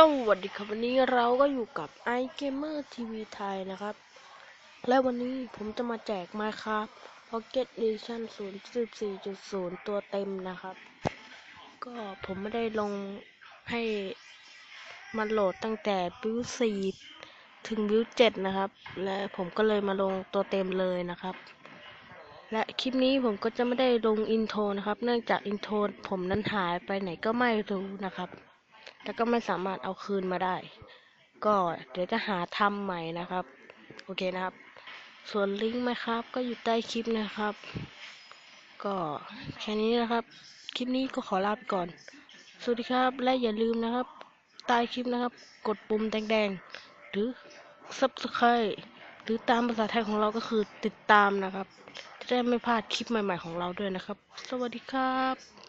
สวัสดีครับวันนี้เราก็อยู่กับ iGamer TV ไทยนะครับ และวันนี้ผมจะมาแจก Minecraft Pocket Edition 0.14.0 ตัวเต็มนะครับ ก็ผมไม่ได้ลงให้มันโหลดตั้งแต่บิว4ถึงบิว7นะครับ และผมก็เลยมาลงตัวเต็มเลยนะครับ และคลิปนี้ผมก็จะไม่ได้ลงอินโทรนะครับ เนื่องจากอินโทรผมนั้นหายไปไหนก็ไม่รู้นะครับ แล้วก็ไม่สามารถเอาคืนมาได้ ก็เดี๋ยวจะหาทำใหม่นะครับ โอเคนะครับ ส่วนลิงก์ไหมครับ ก็อยู่ใต้คลิปนะครับ ก็แค่นี้นะครับ คลิปนี้ก็ขอลาไปก่อน สวัสดีครับ และอย่าลืมนะครับ ใต้คลิปนะครับ กดปุ่มแดงๆ หรือ subscribe หรือตามภาษาไทยของเราก็คือติดตามนะครับ จะได้ไม่พลาดคลิปใหม่ ๆของเราด้วยนะครับ สวัสดีครับ